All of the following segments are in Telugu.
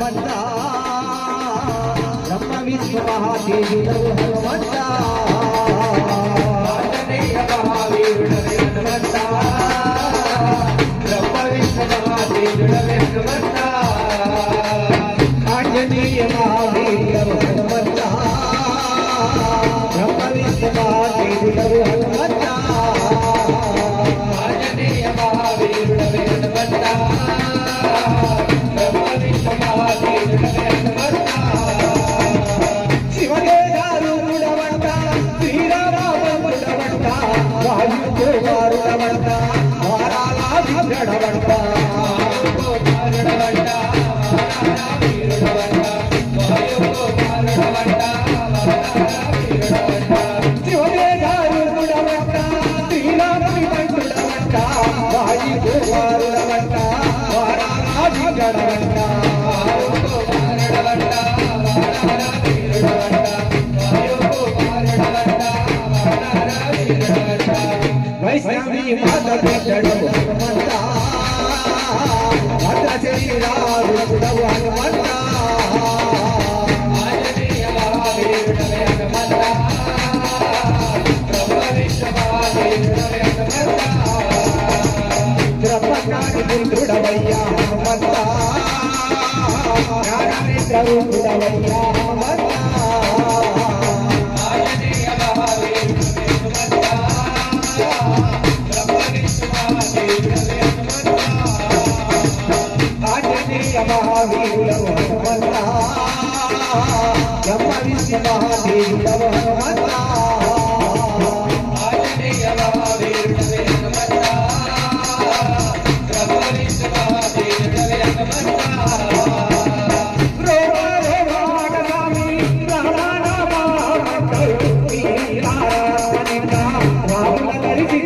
మహావీరుడవు హనుమంత బ్రహ్మ విష్ణు మహాదేవుడవు హనుమంత ఆంజనేయ మహావీరుడవే వాయుదేవారుడవంట బ్రహ్మజ్ఞాని హనుమంతా హనుమంత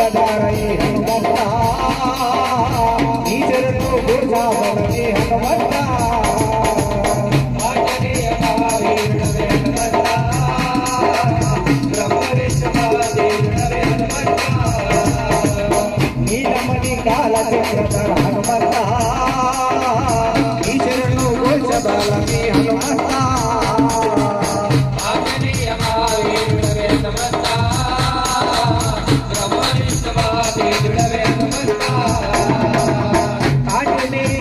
చంద్రధారయే హనుమంత ఈశ్వరుడు గురుజావనమే హనుమంత నీలమణి కాల హనుమంత ఈశ్వరుడు గురుజావనమే హనుమంత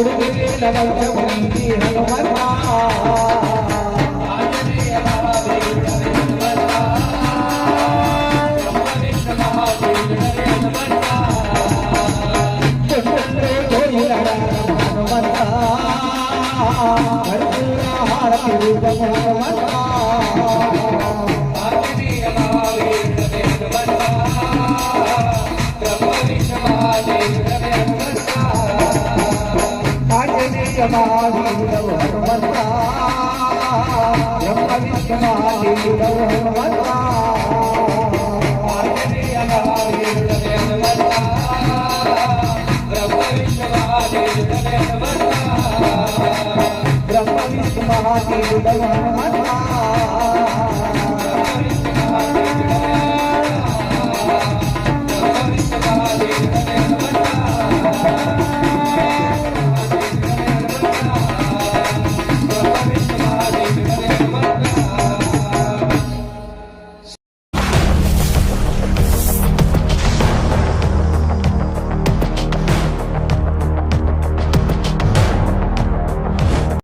ఉడిగిన వంశముంది ఆంజనేయ మహావీరుడవు బ్రహ్మ విష్ణు మహాదేవుడవు ఆంజనేయ బ్రహ్మ విష్ణు మహాదేవుడవే బ్రహ్మ విష్ణు